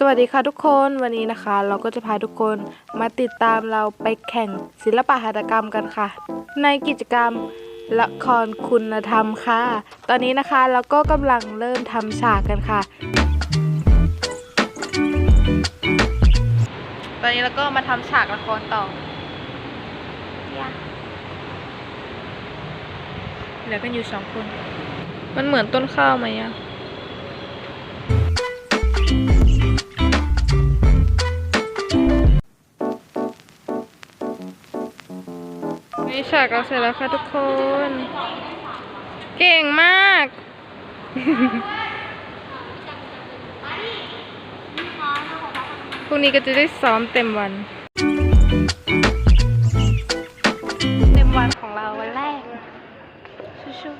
สวัสดีค่ะทุกคนวันนี้นะคะ เราก็จะพาทุกคนมาติดตามเราไปแข่งศิลปะหัตถกรรมกันค่ะ ในกิจกรรมละครคุณธรรมค่ะ ตอนนี้นะคะเราก็กำลังเริ่มทำฉากกันค่ะ ตอนนี้เราก็มาทำฉากละครต่อเหลือกันอยู่สองคน มันเหมือนต้นข้าวไหมอะ ฉากเราเสร็จแล้วค่ะทุกคน เก่งมาก พรุ่งนี้ก็จะได้ซ้อมเต็มวัน เต็มวันของเราวันแรกชู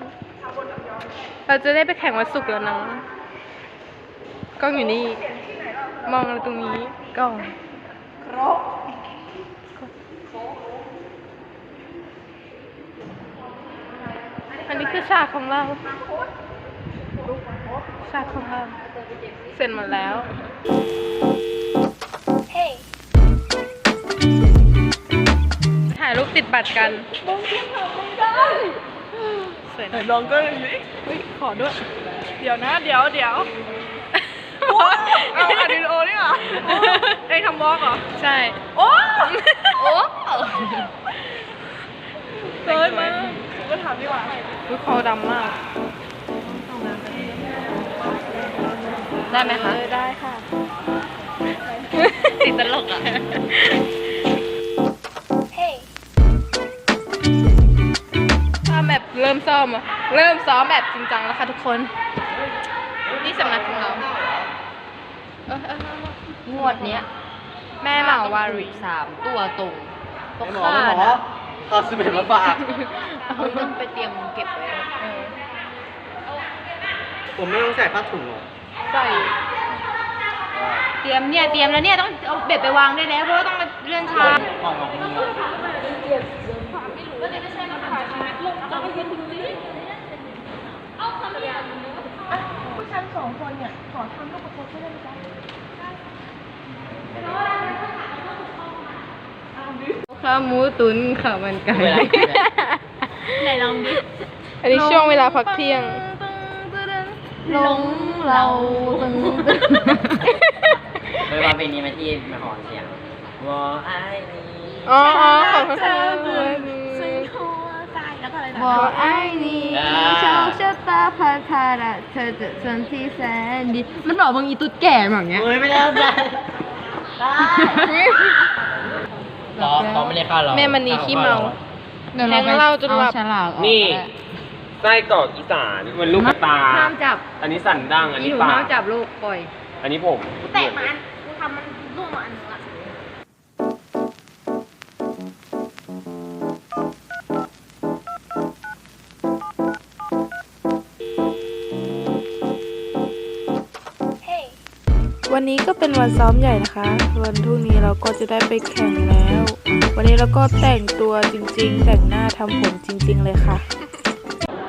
ๆเราจะได้ไปแข่งวันศุกร์แล้วนะกล้องอยู่นี่ มองเราตรงนี้กล้อง อันนี้คือฉากของเราฉากของเรา เสร็จหมดแล้วถ่ายรูปติดบัตรกันมองที่ถ่ายไม่ได้สวยนะลองก็เลยสิอุ๊ยขอด้วย เดี๋ยวนะ เดี๋ยวเดี๋ยวเอาอัดวิดีโอนี่เหรอไอ้ทำบล็อกเหรอ ใช่ โอ้ โอ้เฮ้ยมาผม ก็ถามดีกว่าอุ๊ยคอดำมาก ได้ไหมคะได้ค่ะ ติดตลกอะ ถ้าแบบเริ่มซ้อมอะเริ่มซ้อมแบบจริงจังแล้วค่ะทุกคน นี่สำนักของเราเออเออเอองวดเนี้ย แม่เหมาวารีสามตัวตรงต้องหมอฆ่าหมอนะ เอาสิบเอ็ดมาฝากมึงต้องไปเตรียมเก็บไว้เออผมไม่ต้องใส่ผ้าถุงหรอกใส่เตรียมเนี่ยเตรียมแล้วเนี่ยต้องเอาเบ็ดไปวางได้แล้วเพราะว่าต้องมาเลื่อนชามห้องของมึงข้าวหมูตุ๋นข้าวมันไก่ไหนลองดิอันนี้ช่วงเวลาพักเที่ยงลงเราตึงไปวางเพลงนี้มาที่มหอนเสียงวอไอนี่อ๋ออ๋อขอบคุณค่ะบอกไอ้นี่โชคชะตาพัฒนาเธอจะสันที่แสนดีมันบอกมึงอีตุ๊ดแก่แบบเนี้ย เฮ้ยไม่ได้ได้ รอเขาไม่ได้เข้าเราแม่มันนีขี้เมาแทงเหล้าจนหลับฉลากออกนี่ไส้กรอกอีสานมันลูกกระตา ห้ามจับอันนี้สันดั้งอันอีนี้หนูปาห้ากมจับลูกปล่อย อันนี้ผมแต่มันกูทำมันร่วงมาอัน นึงละวันนี้ก็เป็นวันซ้อมใหญ่นะคะ วันพรุ่งนี้เราก็จะได้ไปแข่งแล้ว วันนี้เราก็แต่งตัวจริง ๆ แต่งหน้าทำผมจริง ๆ เลยค่ะ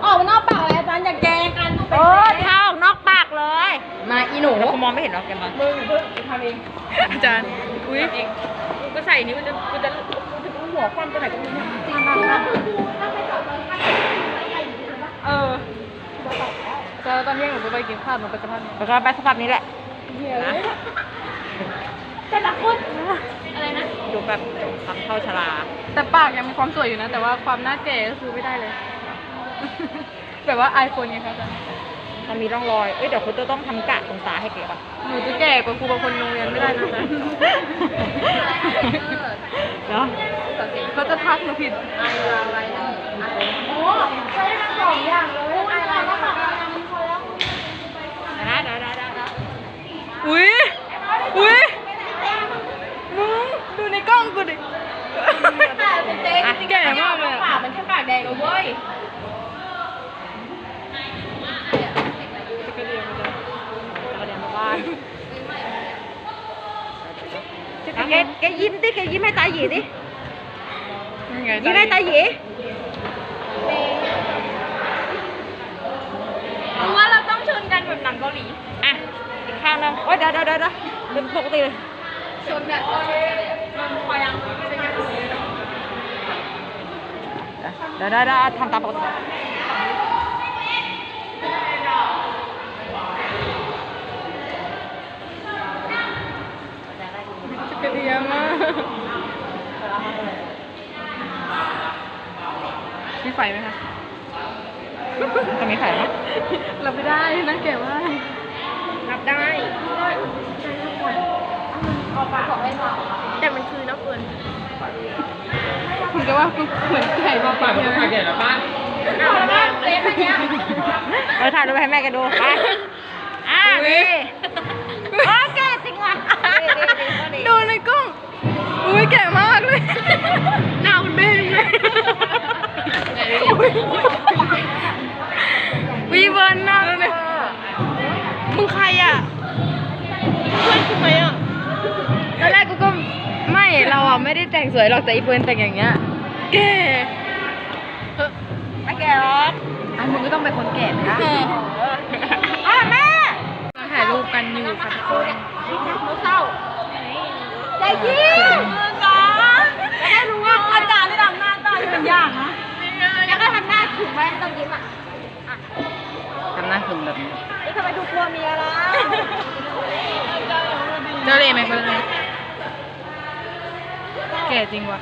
ออกนอกปากเลยอาจารย์อย่าแกล้งกันโอ้ถ้าออกนอกปากเลย มาอีหนูเขามองไม่เห็นหรอกแกมามึงเพิ่งไปทำเองอาจารย์อุ้ยก็ใส่นี้มันจะมันจะมันจะหัวคว่ำตัวไหนก็ไม่รู้เออจะตอนเที่ยงหนูจะไปกินข้าวหนูไปสะพานแล้วก็ไปสภาพนี้แหละ นะอะไรนะดูแบบทำเข้าชลาแต่ปากยังมีความสวยอยู่นะ แต่ว่าความหน้าแก่ก็คือไม่ได้เลย แบบว่าไอโฟนไงคะอาจารย์มันมีร่องรอย เอ้ยเดี๋ยวคุณจะต้องทำกะตรงตาให้เก๋ป่ะหนูจะแก่กว่าครูบางคนโรงเรียนไม่ได้นะจ๊ะเนาะเขาจะทักหนูผิดได้ได้ได้ได้ได้ อุ้ยอุ้ยมึงดูในกล้องกูดิแก่มากเลยอะปากมันแค่ปากแดงเลยเว้ยจะกระเดียนมาบ้านแกแกยิ้มดิแกยิ้มให้ตาหยีดิยังไงยิ้มให้ตาหยีว่าเราต้องชนกัน แบบหนังเกาหลีอะข้างนึงโอ๊ยเดี๋ยวเดี๋ยวเดี๋ยวเดี๋ยวป็นปกติเลยชนเนี่ยเดี๋ยเดี๋ยวเดี๋ยวทำตามปกติกระเดียมากมีไฟไหมคะจะมีไฟไหม รับไม่ได้นะแกว่ารับได้แต่มันคือน้ำเฟิร์นคุณจะว่ากูเหมือนไก่มาปากมันต้องมาแก่แล้วป้าเออถ่ายรูปให้แม่กันดูไปอ่านี่โอเคจริงว่ะดูในกล้องอุ้ยแก่มากเลยหน้าคุณแม่เลย วีเวิร์นหน้าเลยมึงใครอะเพื่อนกูไหมอะตอนแรกกูก็ไม่เราอะไม่ได้แต่งสวยหรอกแต่อีเฟิร์นแต่งอย่างเงี้ยแก่ไม่แก่หรอกอะมึงก็ต้องเป็นคนแก่ไหมล่ะอะ เมียล่ะเจ้าเลยไหมเฟิร์นแก่จริงว่ะ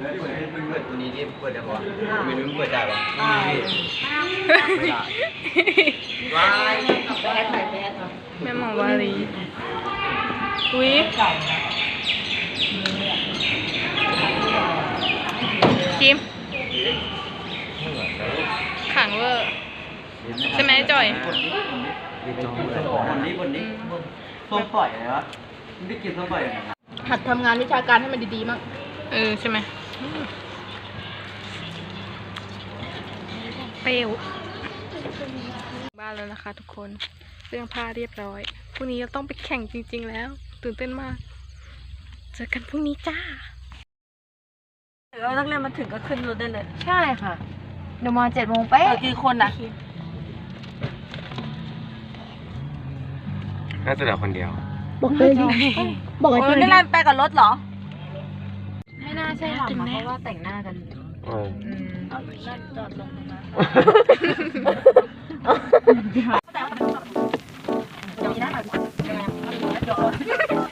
แล้วที่เปิดให้เพิ่งเปิดตัวนี้ที่เปิดได้ปะไม่รู้เปิดได้ปะว้าย แม่หมอวารี อุ้ยคิมขังเวอร์ ใช่ไหมจ่อย บนนี้บนนี้ส้มปล่อยอะไรวะมึงได้กินส้มปล่อยไหมหัดทำงานวิชาการให้มันดีๆมั้งเออ ใช่ไหมเปรี้ยวบ้านแล้วนะคะทุกคน เรื่องผ้าเรียบร้อยพรุ่งนี้เราต้องไปแข่งจริง ๆ แล้ว ตื่นเต้นมาก เจอกันพรุ่งนี้จ้าเรานักเรียนมาถึงก็ขึ้นรถได้เลยใช่ค่ะ เดี๋ยวมาเจ็ดโมงเป๊ะกี่คนอะน่าจะเหลือคนเดียว บอกเลยบอกเอเลยอนี่แหละไปกับรถเหรอ ไม่น่าใช่หรอกเพราะว่าแต่งหน้ากันเอออืมหนูอย doon.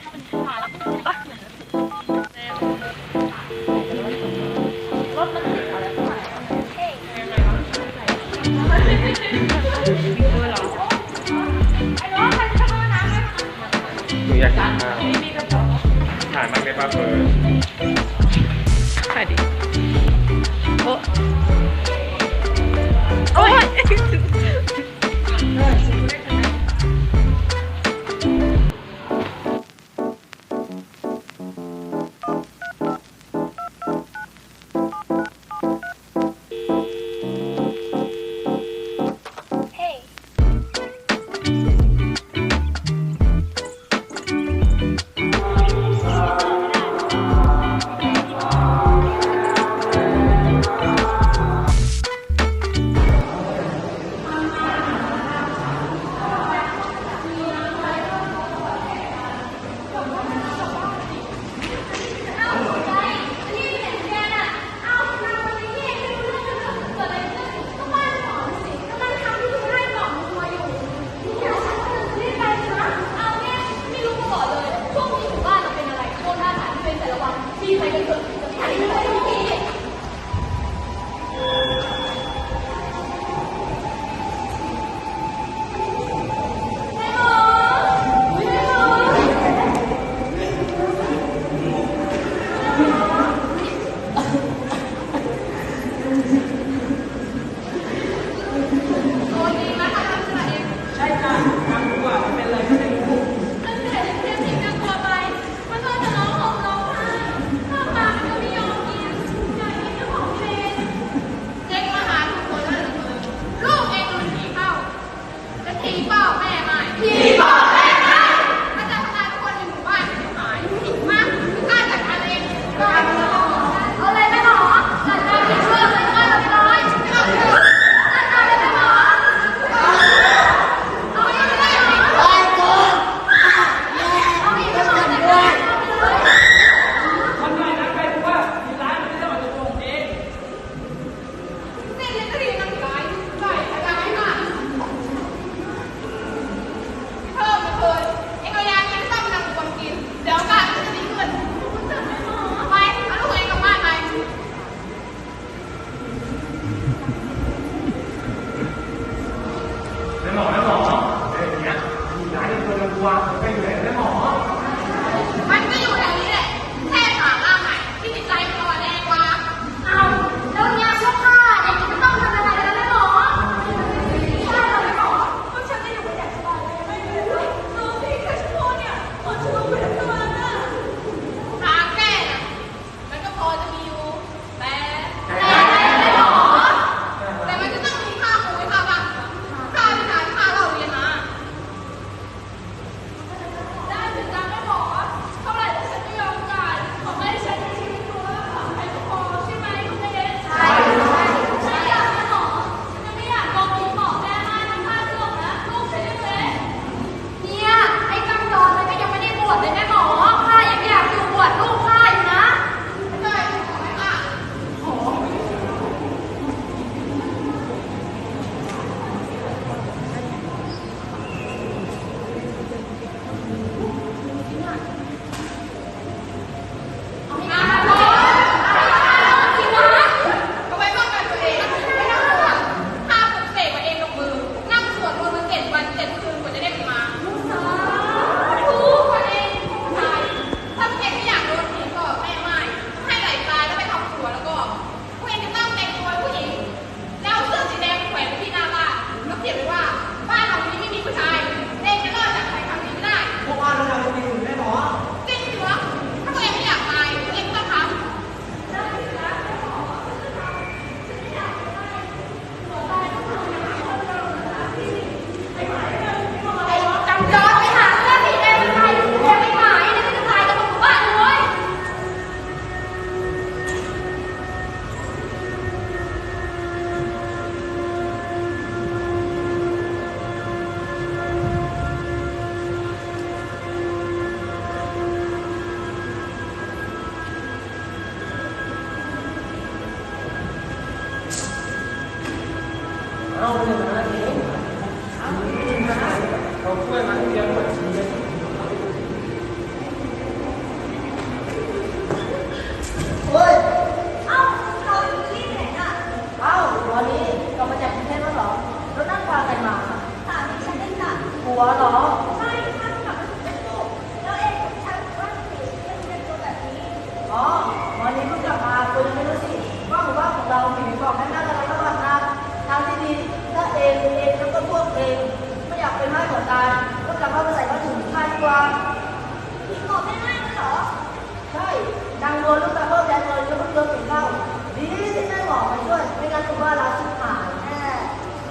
ก็รู้ว่าเราที่หายแน่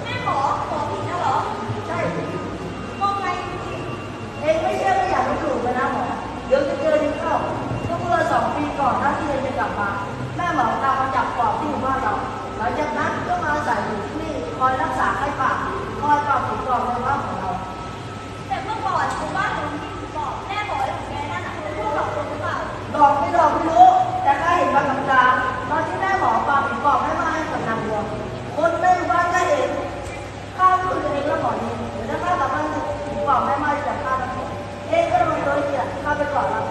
แม่หมอหมอผิดนะหรอ ใช่มองไงเองไม่เชื่อก็อย่าลบหลู่ไปนะเดี๋ยวจะเจอที่เข้าก็เมื่อสองปีก่อนถ้าที่เรนจะกลับมา แม่หอตามาจับปอบที่ว่าเราหลังจากนั้ก็มาใส่อยู่นี่คอยรักษาไข้ปากคอยปราบผีปอบในบ้านของเรา แต่เมื่อก่อน 广卖贸易的发展，也有这么多的发展广了。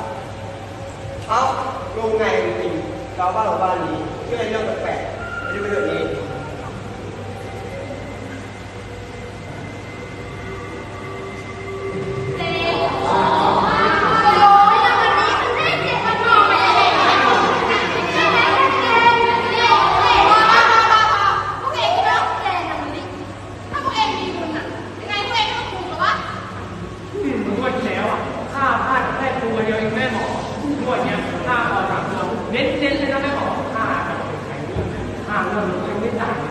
好，路外一点，搞八路八里，现在要个快，我就没有你。 ผ่านเราไม่ต่าง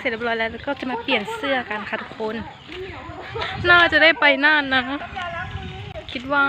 เสร็จเรียบร้อยแล้วแล้วก็จะมาเปลี่ยนเสื้อกันค่ะทุกคน น่าจะได้ไปน่านนะ คิดว่า